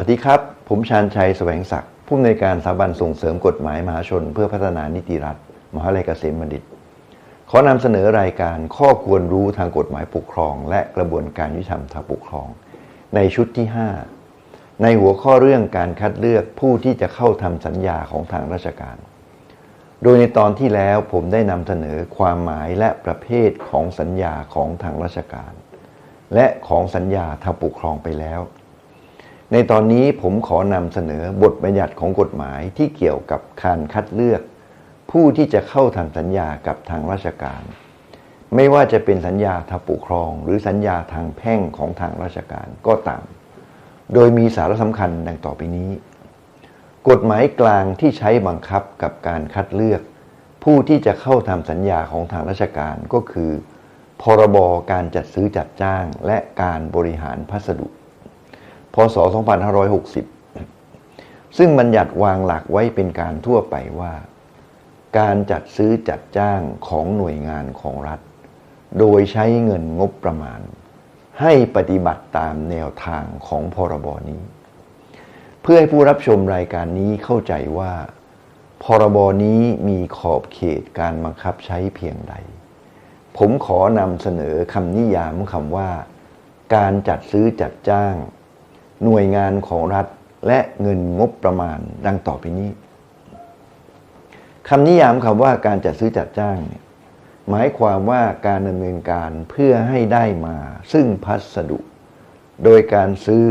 วัสดีครับ ผมชาญชัยแสวงศักดิ์ผู้อำนวยการสถาบันส่งเสริมกฎหมายมหาชน เพื่อพัฒนานิติรัฐ มหาวิทยาลัยเกษมบัณฑิต ขอนำเสนอรายการข้อควรรู้ทางกฎหมายปกครอง และกระบวนการยุติธรรมทางปกครอง ในชุดที่ 5 ในหัวข้อเรื่องการคัดเลือกผู้ที่จะเข้าทำสัญญาของทางราชการ โดยในตอนที่แล้วผมได้นำเสนอความหมายและประเภทของสัญญาของทางราชการ และของสัญญาทางปกครองไปแล้ว ในตอนนี้ผมขอนำเสนอบทบัญญัติของกฎหมายที่เกี่ยวกับการคัดเลือก ผู้ที่จะเข้าทำสัญญากับทางราชการ ไม่ว่าจะเป็นสัญญาทางปกครอง หรือสัญญาทางแพ่งของทางราชการก็ตาม โดยมีสาระสำคัญดังต่อไปนี้ กฎหมายกลางที่ใช้บังคับกับการคัดเลือก ผู้ที่จะเข้าทำสัญญาของทางราชการก็คือ พรบการจัดซื้อจัดจ้างและการบริหารพัสดุ พศ 2560 ซึ่งบัญญัติวางหลักไว้เป็นการทั่วไปว่า การจัดซื้อจัดจ้างของหน่วยงานของรัฐ โดยใช้เงินงบประมาณ ให้ปฏิบัติตามแนวทางของพรบนี้ เพื่อให้ผู้รับชมรายการนี้เข้าใจว่า พรบนี้มีขอบเขตการบังคับใช้เพียงใด ผมขอนำเสนอคำนิยามคำว่า การจัดซื้อจัดจ้าง หน่วยงานของรัฐและเงินงบประมาณดังต่อไปนี้คำนิยามคำว่าการจัดซื้อจัดจ้างเนี่ยหมายความว่าการดำเนินการเพื่อให้ได้มา ซึ่งพัสดุ โดยการซื้อ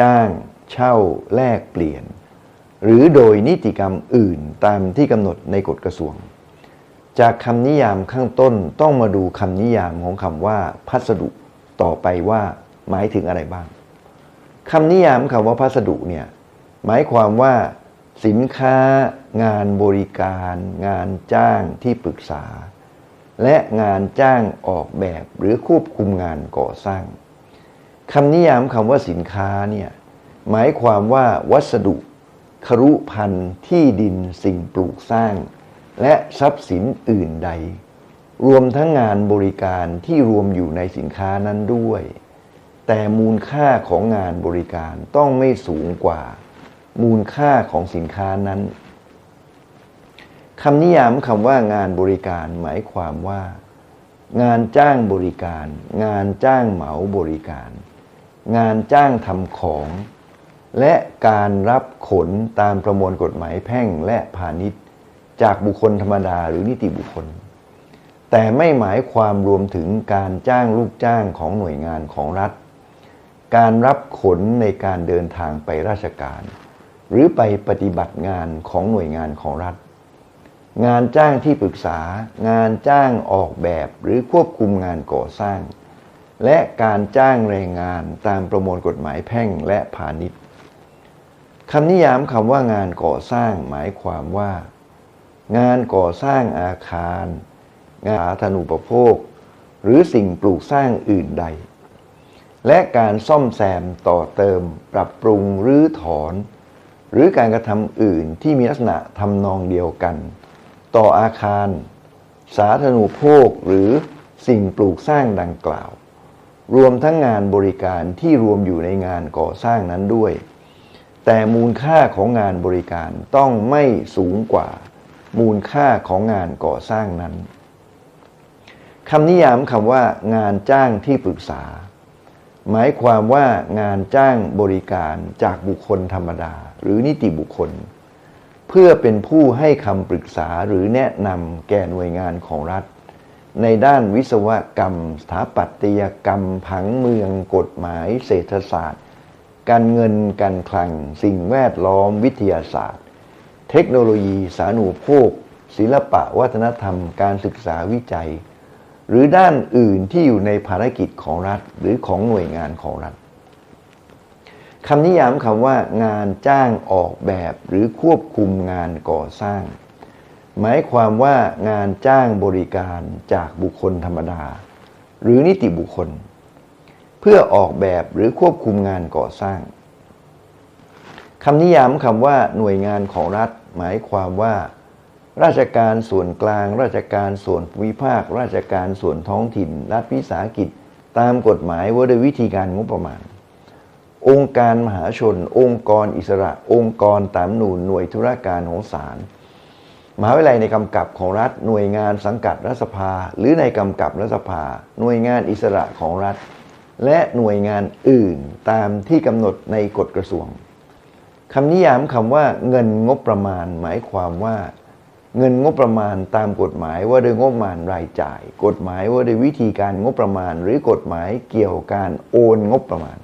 จ้าง เช่า แลกเปลี่ยน หรือโดยนิติกรรมอื่นตามที่กำหนดในกฎกระทรวง จากคำนิยามข้างต้นต้องมาดูคำนิยามของคำว่า พัสดุต่อไปว่าหมายถึงอะไรบ้าง คำนิยามคำว่าพัสดุเนี่ยหมายความว่าสินค้างานบริการ งานจ้างที่ปรึกษา และงานจ้างออกแบบหรือควบคุมงานก่อสร้างคำนิยามคำว่าสินค้าเนี่ยหมายความว่าวัสดุ ครุพันธ์ที่ดินสิ่งปลูกสร้าง และทรัพย์สินอื่นใด รวมทั้งงานบริการที่รวมอยู่ในสินค้านั้นด้วย แต่มูลค่าของงานบริการต้องไม่สูงกว่า มูลค่าของสินค้านั้นคำนิยามคำว่างานบริการหมายความว่า งานจ้างบริการ งานจ้างเหมาบริการ งานจ้างทำของ และการรับขนตามประมวลกฎหมายแพ่งและพาณิชย์ จากบุคคลธรรมดาหรือนิติบุคคล แต่ไม่หมายความรวมถึงการจ้างลูกจ้างของหน่วยงานของรัฐ การรับขนในการเดินทางไปราชการ หรือไปปฏิบัติงานของหน่วยงานของรัฐ งานจ้างที่ปรึกษา งานจ้างออกแบบหรือควบคุมงานก่อสร้าง และการจ้างแรงงานตามประมวลกฎหมายแพ่งและพาณิชย์คำนิยามคำว่างานก่อสร้างหมายความว่า งานก่อสร้างอาคาร งานสาธารณูปโภค หรือสิ่งปลูกสร้างอื่นใด และการซ่อมแซมต่อเติม ปรับปรุงหรือถอน หรือการกระทำอื่นที่มีลักษณะทำนองเดียวกัน ต่ออาคาร สาธารณูปโภคหรือสิ่งปลูกสร้างดังกล่าว รวมทั้งงานบริการที่รวมอยู่ในงานก่อสร้างนั้นด้วย แต่มูลค่าของงานบริการต้องไม่สูงกว่า มูลค่าของงานก่อสร้างนั้นคำนิยามคำว่างานจ้างที่ปรึกษา หมายความว่างานจ้างบริการจากบุคคลธรรมดา หรือนิติบุคคล เพื่อเป็นผู้ให้คำปรึกษาหรือแนะนำแก่หน่วยงานของรัฐ ในด้านวิศวกรรม สถาปัตยกรรมผังเมืองกฎหมาย เศรษฐศาสตร์ การเงินการคลัง สิ่งแวดล้อมวิทยาศาสตร์ เทคโนโลยีสาธารณูปโภค ศิลปะวัฒนธรรม การศึกษาวิจัย หรือด้านอื่นที่อยู่ในภารกิจของรัฐหรือของหน่วยงานของรัฐคำนิยามคำว่างานจ้างออกแบบหรือควบคุมงานก่อสร้าง หมายความว่างานจ้างบริการจากบุคคลธรรมดา หรือนิติบุคคล เพื่อออกแบบหรือควบคุมงานก่อสร้างคำนิยามคำว่าหน่วยงานของรัฐ หมายความว่า ราชการส่วนกลาง ราชการส่วนภูมิภาค ราชการส่วนท้องถิ่น รัฐวิสาหกิจ ตามกฎหมายว่าด้วยวิธีการงบประมาณ องค์การมหาชน องค์กรอิสระ องค์กรตามหนูนหน่วยธุรการของศาลมหาวิทยาลัยในกำกับของรัฐหน่วยงานสังกัดรัฐสภา หรือในกำกับรัฐสภา หน่วยงานอิสระของรัฐ และหน่วยงานอื่นตามที่กำหนดในกฎกระทรวงคำนิยามคำว่าเงินงบประมาณหมายความว่า เงินงบประมาณตามกฎหมายว่าด้วยงบประมาณรายจ่าย กฎหมายว่าด้วยวิธีการงบประมาณ หรือกฎหมายเกี่ยวกับการโอนงบประมาณ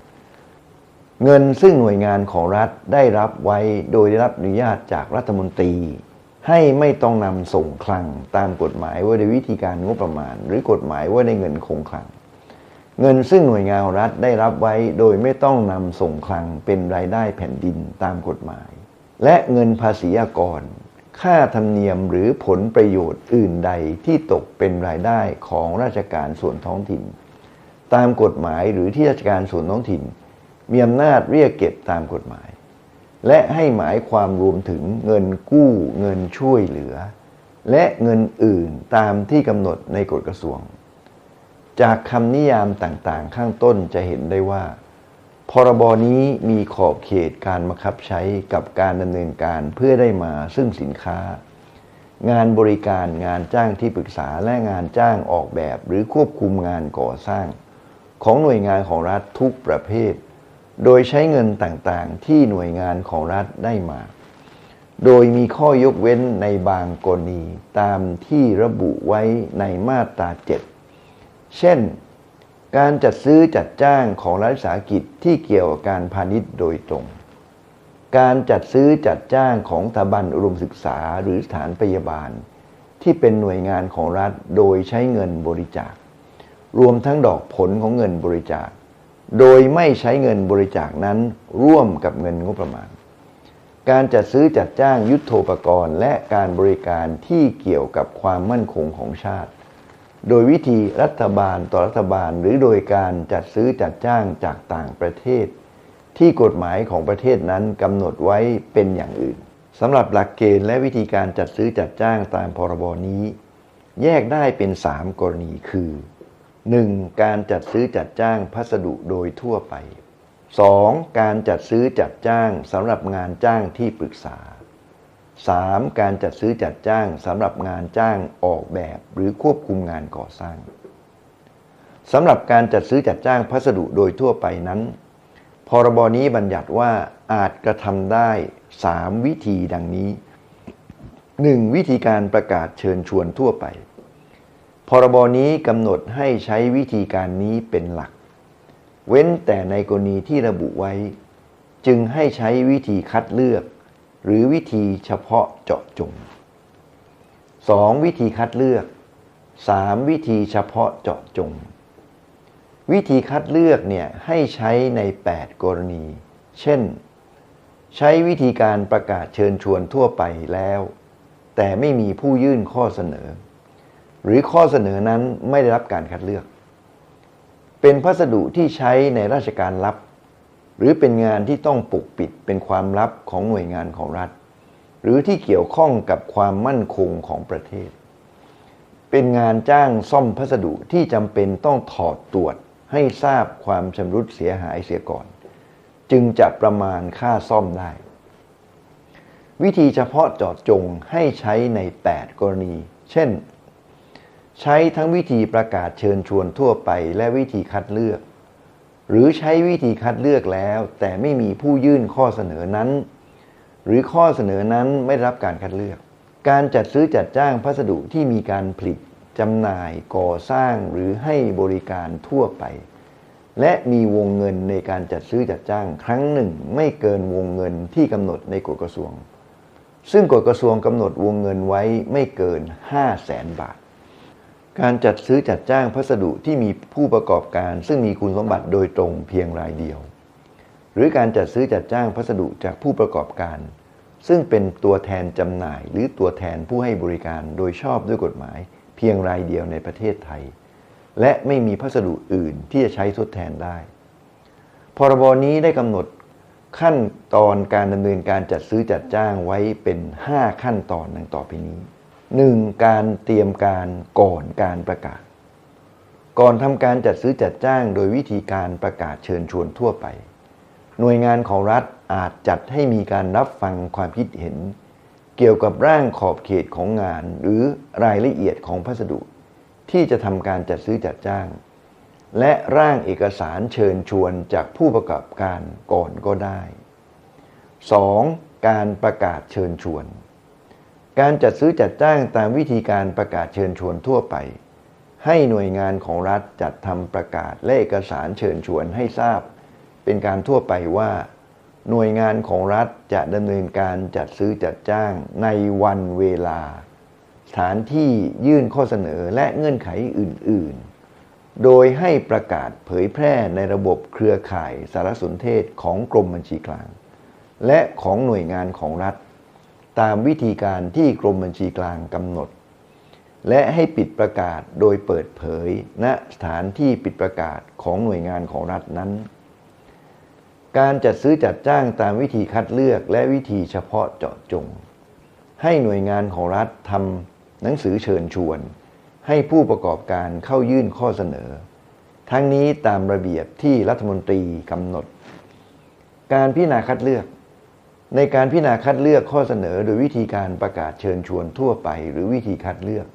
เงินซึ่งหน่วยงานของรัฐได้รับไว้โดยได้รับอนุญาตจากรัฐมนตรี ให้ไม่ต้องนำส่งคลังตามกฎหมายว่าด้วยวิธีการงบประมาณ หรือกฎหมายว่าในเงินคงคลัง เงินซึ่งหน่วยงานรัฐได้รับไว้โดยไม่ต้องนำส่งคลังเป็นรายได้แผ่นดินตามกฎหมาย และเงินภาษีอากร ค่าธรรมเนียมหรือผลประโยชน์อื่นใดที่ตกเป็นรายได้ของราชการส่วนท้องถิ่น ตามกฎหมายหรือที่ราชการส่วนท้องถิ่น มีอำนาจเรียกเก็บตามกฎหมาย และให้หมายความรวมถึงเงินกู้เงินช่วยเหลือ และเงินอื่นตามที่กำหนดในกฎกระทรวง จากคำนิยามต่างๆ ข้างต้นจะเห็นได้ว่า พรบนี้มีขอบเขตการบังคับใช้กับการดำเนินการเพื่อได้มาซึ่งสินค้า งานบริการงานจ้างที่ปรึกษาและงานจ้างออกแบบ หรือควบคุมงานก่อสร้าง ของหน่วยงานของรัฐทุกประเภท โดยใช้เงินต่างๆ ที่หน่วยงานของรัฐได้มา โดยมีข้อยกเว้นในบางกรณีตามที่ระบุไว้ในมาตรา 7 เช่น การจัดซื้อจัดจ้างของรัฐวิสาหกิจที่เกี่ยวกับการพาณิชย์โดยตรง การจัดซื้อจัดจ้างของสถาบันอุดมศึกษาหรือสถานพยาบาล ที่เป็นหน่วยงานของรัฐโดยใช้เงินบริจาค รวมทั้งดอกผลของเงินบริจาค โดยไม่ใช้เงินบริจาคนั้นร่วมกับเงินงบประมาณ การจัดซื้อจัดจ้างยุทธโธปกรณ์และการบริการที่เกี่ยวกับความมั่นคงของชาติ โดยวิธีรัฐบาลต่อรัฐบาล หรือโดยการจัดซื้อจัดจ้างจากต่างประเทศ ที่กฎหมายของประเทศนั้นกำหนดไว้เป็นอย่างอื่นสำหรับหลักเกณฑ์และวิธีการจัดซื้อจัดจ้างตามพรบนี้ แยกได้เป็น 3 กรณีคือ 1. การจัดซื้อจัดจ้างพัสดุโดยทั่วไป 2. การจัดซื้อจัดจ้างสำหรับงานจ้างที่ปรึกษา 3. การจัดซื้อจัดจ้างสำหรับงานจ้างออกแบบหรือควบคุมงานก่อสร้างสำหรับการจัดซื้อจัดจ้างพัสดุโดยทั่วไปนั้น พรบนี้บัญญัติว่าอาจกระทำได้ 3 วิธีดังนี้ 1. วิธีการประกาศเชิญชวนทั่วไป พรบนี้กำหนดให้ใช้วิธีการนี้เป็นหลัก เว้นแต่ในกรณีที่ระบุไว้ จึงให้ใช้วิธีคัดเลือก หรือวิธีเฉพาะเจาะจง 2. วิธีคัดเลือก 3. วิธีเฉพาะเจาะจง วิธีคัดเลือกเนี่ยให้ใช้ใน 8 กรณี เช่น ใช้วิธีการประกาศเชิญชวนทั่วไปแล้ว แต่ไม่มีผู้ยื่นข้อเสนอ หรือข้อเสนอนั้นไม่ได้รับการคัดเลือก เป็นพัสดุที่ใช้ในราชการลับ หรือเป็นงานที่ต้องปกปิดเป็นความลับของหน่วยงานของรัฐ หรือที่เกี่ยวข้องกับความมั่นคงของประเทศ เป็นงานจ้างซ่อมพัสดุที่จำเป็นต้องถอดตรวจให้ทราบความชำรุดเสียหายเสียก่อน จึงจะประมาณค่าซ่อมได้ วิธีเฉพาะเจาะจงให้ใช้ใน 8 กรณี เช่น ใช้ทั้งวิธีประกาศเชิญชวนทั่วไปและวิธีคัดเลือก หรือใช้วิธีคัดเลือกแล้ว แต่ไม่มีผู้ยื่นข้อเสนอนั้น หรือข้อเสนอนั้นไม่รับการคัดเลือก การจัดซื้อจัดจ้างพัสดุที่มีการผลิตจำหน่ายก่อสร้างหรือให้บริการทั่วไป และมีวงเงินในการจัดซื้อจัดจ้างครั้งหนึ่ง ไม่เกินวงเงินที่กำหนดในกฎกระทรวง ซึ่งกฎกระทรวงกำหนดวงเงินไว้ไม่เกิน 5 0 0แสนบาท การจัดซื้อจัดจ้างพัสดุที่มีผู้ประกอบการ ซึ่งมีคุณสมบัติโดยตรงเพียงรายเดียว หรือการจัดซื้อจัดจ้างพัสดุจากผู้ประกอบการ ซึ่งเป็นตัวแทนจำหน่ายหรือตัวแทนผู้ให้บริการโดยชอบด้วยกฎหมาย เพียงรายเดียวในประเทศไทย และไม่มีพัสดุอื่นที่จะใช้ทดแทนได้ พรบนี้ได้กำหนดขั้นตอนการดำเนินการจัดซื้อจัดจ้างไว้เป็น 5 ขั้นตอนดังต่อไปนี้ 1. การเตรียมการก่อนการประกาศ ก่อนทำการจัดซื้อจัดจ้างโดยวิธีการประกาศเชิญชวนทั่วไป หน่วยงานของรัฐอาจจัดให้มีการรับฟังความคิดเห็น เกี่ยวกับร่างขอบเขตของงาน หรือรายละเอียดของพัสดุ ที่จะทำการจัดซื้อจัดจ้าง และร่างเอกสารเชิญชวนจากผู้ประกอบการก่อนก็ได้ 2. การประกาศเชิญชวน การจัดซื้อจัดจ้างตามวิธีการประกาศเชิญชวนทั่วไป ให้หน่วยงานของรัฐจัดทำประกาศและเอกสารเชิญชวนให้ทราบ เป็นการทั่วไปว่า หน่วยงานของรัฐจะดำเนินการจัดซื้อจัดจ้างในวันเวลา สถานที่ยื่นข้อเสนอและเงื่อนไขอื่น ๆ โดยให้ประกาศเผยแพร่ในระบบเครือข่ายสารสนเทศของกรมบัญชีกลาง และของหน่วยงานของรัฐ ตามวิธีการที่กรมบัญชีกลางกำหนด และให้ปิดประกาศโดยเปิดเผย ณสถานที่ปิดประกาศของหน่วยงานของรัฐนั้น การจัดซื้อจัดจ้างตามวิธีคัดเลือกและวิธีเฉพาะเจาะจง ให้หน่วยงานของรัฐทำหนังสือเชิญชวน ให้ผู้ประกอบการเข้ายื่นข้อเสนอ ทั้งนี้ตามระเบียบที่รัฐมนตรีกำหนด การพิจารณาคัดเลือก ในการพิจารณาคัดเลือกข้อเสนอ โดยวิธีการประกาศเชิญชวนทั่วไป หรือวิธีคัดเลือก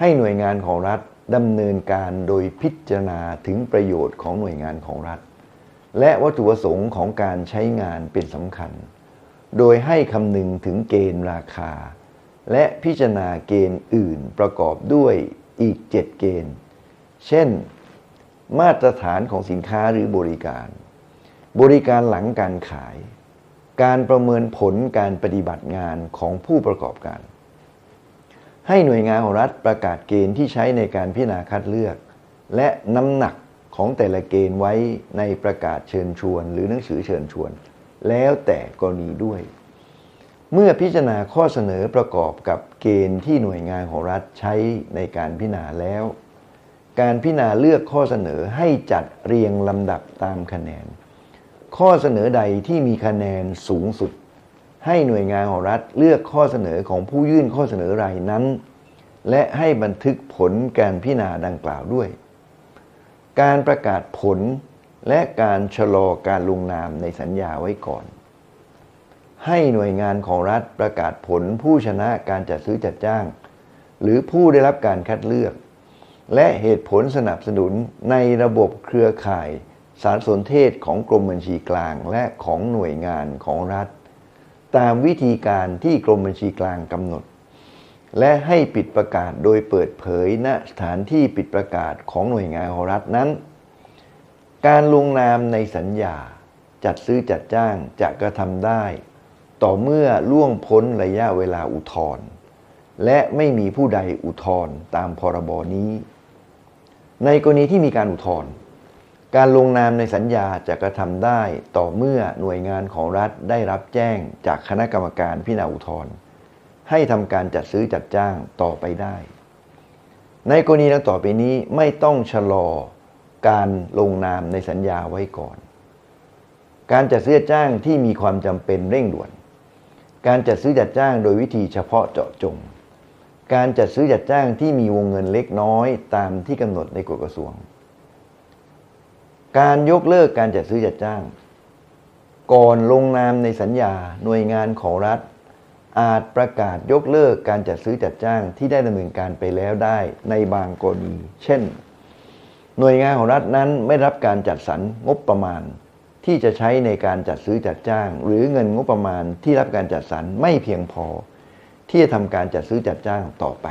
ให้หน่วยงานของรัฐดำเนินการโดยพิจารณาถึงประโยชน์ของหน่วยงานของรัฐ และวัตถุประสงค์ของการใช้งานเป็นสำคัญ โดยให้คำนึงถึงเกณฑ์ราคา และพิจารณาเกณฑ์อื่นประกอบด้วยอีก 7 เกณฑ์ เช่น มาตรฐานของสินค้าหรือบริการ บริการหลังการขาย การประเมินผลการปฏิบัติงานของผู้ประกอบการ ให้หน่วยงานของรัฐประกาศเกณฑ์ที่ใช้ในการพิจารณาคัดเลือก และน้ำหนักของแต่ละเกณฑ์ไว้ในประกาศเชิญชวน หรือหนังสือเชิญชวน แล้วแต่กรณีด้วย เมื่อพิจารณาข้อเสนอประกอบกับเกณฑ์ที่หน่วยงานของรัฐใช้ในการพิจารณาแล้ว การพิจารณาเลือกข้อเสนอให้จัดเรียงลำดับตามคะแนน ข้อเสนอใดที่มีคะแนนสูงสุด ให้หน่วยงานของรัฐเลือกข้อเสนอของผู้ยื่นข้อเสนอรายนั้น และให้บันทึกผลการพิจารณาดังกล่าวด้วย การประกาศผลและการชะลอการลงนามในสัญญาไว้ก่อน ให้หน่วยงานของรัฐประกาศผลผู้ชนะการจัดซื้อจัดจ้าง หรือผู้ได้รับการคัดเลือก และเหตุผลสนับสนุนในระบบเครือข่าย สารสนเทศของกรมบัญชีกลางและของหน่วยงานของรัฐ ตามวิธีการที่กรมบัญชีกลางกำหนด และให้ปิดประกาศโดยเปิดเผยณสถานที่ปิดประกาศของหน่วยงานของรัฐนั้น การลงนามในสัญญาจัดซื้อจัดจ้างจะกระทำได้ ต่อเมื่อล่วงพ้นระยะเวลาอุทธรณ์และไม่มีผู้ใดอุทธรณ์ตามพรบนี้ ในกรณีที่มีการอุทธรณ์ การลงนามในสัญญาจะกระทำได้ต่อเมื่อหน่วยงานของรัฐได้รับแจ้งจากคณะกรรมการพิจารณาอุทธรณ์ให้ทำการจัดซื้อจัดจ้างต่อไปได้ ในกรณีดังต่อไปนี้ไม่ต้องชะลอการลงนามในสัญญาไว้ก่อน การจัดซื้อจ้างที่มีความจำเป็นเร่งด่วน การจัดซื้อจัดจ้างโดยวิธีเฉพาะเจาะจง การจัดซื้อจัดจ้างที่มีวงเงินเล็กน้อยตามที่กำหนดในกฎกระทรวง การยกเลิกการจัดซื้อจัดจ้าง ก่อนลงนามในสัญญาหน่วยงานของรัฐ อาจประกาศยกเลิกการจัดซื้อจัดจ้างที่ได้ดำเนินการไปแล้วได้ในบางกรณี เช่น หน่วยงานของรัฐนั้นไม่รับการจัดสรรงบประมาณ ที่จะใช้ในการจัดซื้อจัดจ้าง หรือเงินงบประมาณที่รับการจัดสรรไม่เพียงพอ ที่จะทำการจัดซื้อจัดจ้างต่อไป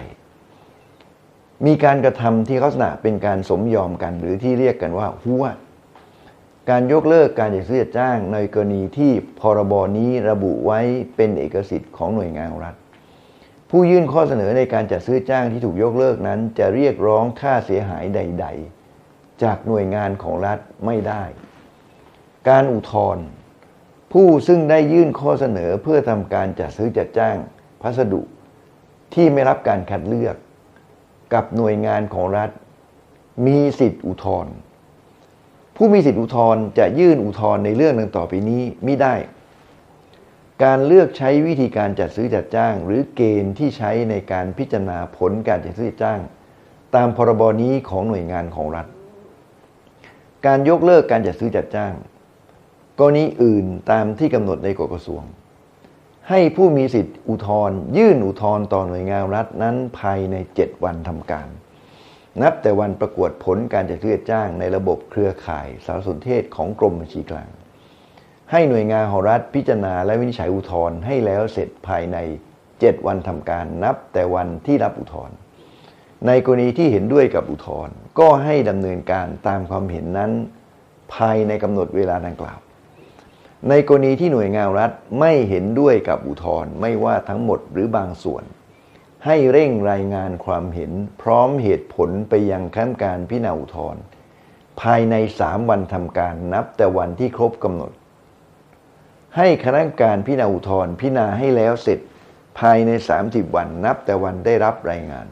มีการกระทำที่ลักษณะเป็นการสมยอมกัน หรือที่เรียกกันว่าหัว การยกเลิกการจัดซื้อจัดจ้างในกรณีที่พรบนี้ระบุไว้เป็นเอกสิทธิ์ของหน่วยงานรัฐ ผู้ยื่นข้อเสนอในการจัดซื้อจ้างที่ถูกยกเลิกนั้น จะเรียกร้องค่าเสียหายใด ๆ จากหน่วยงานของรัฐไม่ได้ การอุทธรณ์ผู้ซึ่งได้ยื่นข้อเสนอเพื่อทำการจัดซื้อจัดจ้าง พัสดุที่ไม่รับการคัดเลือก กับหน่วยงานของรัฐ มีสิทธิอุทธรณ์ ผู้มีสิทธิอุทธรณ์จะยื่นอุทธรณ์ในเรื่องดังต่อไปนี้มิได้ การเลือกใช้วิธีการจัดซื้อจัดจ้าง หรือเกณฑ์ที่ใช้ในการพิจารณาผลการจัดซื้อจัดจ้าง ตามพรบนี้ของหน่วยงานของรัฐ การยกเลิกการจัดซื้อจัดจ้างกรณีอื่นตามที่กำหนดในกฎกระทรวง ให้ผู้มีสิทธิอุทธรณ์ยื่นอุทธรณ์ต่อหน่วยงานรัฐนั้นภายใน 7 วันทำการ นับแต่วันประกวดผลการจัดซื้อกจ้างในระบบเครือข่ายสารสนเทศของกรมบัญชีกลาง ให้หน่วยงานของรัฐพิจารณาและวินิจฉัยอุทธรณ์ให้แล้วเสร็จภายใน 7 วันทำการนับแต่วันที่รับอุทธรณ์ในกรณีที่เห็นด้วยกับอุทธรณ์ก็ให้ดำเนินการตามความเห็นนั้น ภายในกำหนดเวลาดังกล่าว ในกรณีที่หน่วยงานรัฐไม่เห็นด้วยกับอุทธรณ์ไม่ว่าทั้งหมดหรือบางส่วน ให้เร่งรายงานความเห็นพร้อมเหตุผลไปยังคณะกรรมการพิจารณาอุทธรณ์ภายใน3วันทำการนับแต่วันที่ครบกำหนด ให้คณะกรรมการพิจารณาอุทธรณ์พิจารณาให้แล้วเสร็จภายใน 30 วันนับแต่วันได้รับรายงาน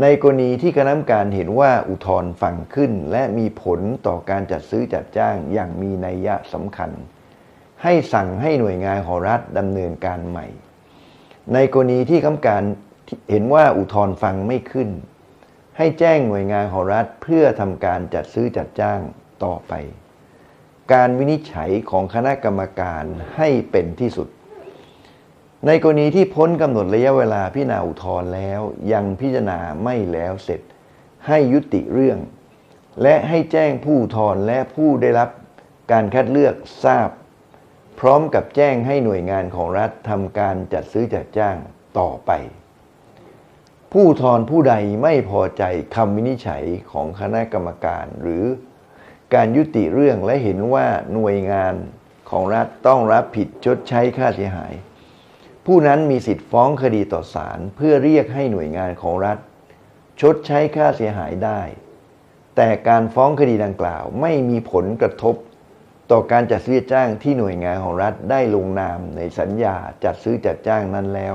ในกรณีที่คณะกรรมการเห็นว่าอุทธรณ์ฟังขึ้น และมีผลต่อการจัดซื้อจัดจ้างอย่างมีนัยยะสำคัญ ให้สั่งให้หน่วยงานของรัฐดำเนินการใหม่ ในกรณีที่คณะกรรมการ เห็นว่าอุทธรณ์ฟังไม่ขึ้น ให้แจ้งหน่วยงานของรัฐเพื่อทำการจัดซื้อจัดจ้างต่อไป การวินิจฉัยของคณะกรรมการให้เป็นที่สุด ในกรณีที่พ้นกำหนดระยะเวลาพิจารณาอุทธรณ์แล้ว ยังพิจารณาไม่แล้วเสร็จ ให้ยุติเรื่อง และให้แจ้งผู้อุทธรและผู้ได้รับการคัดเลือกทราบ พร้อมกับแจ้งให้หน่วยงานของรัฐทำการจัดซื้อจัดจ้างต่อไป ผู้ทธรผู้ใดไม่พอใจคำวินิจฉัยของคณะกรรมการ หรือการยุติเรื่องและเห็นว่าหน่วยงานของรัฐต้องรับผิดชดใช้ค่าเสียหาย ผู้นั้นมีสิทธิ์ฟ้องคดีต่อศาลเพื่อเรียกให้หน่วยงานของรัฐ ชดใช้ค่าเสียหายได้ แต่การฟ้องคดีดังกล่าวไม่มีผลกระทบ ต่อการจัดซื้อจ้างที่หน่วยงานของรัฐได้ลงนามในสัญญาจัดซื้อจัดจ้างนั้นแล้ว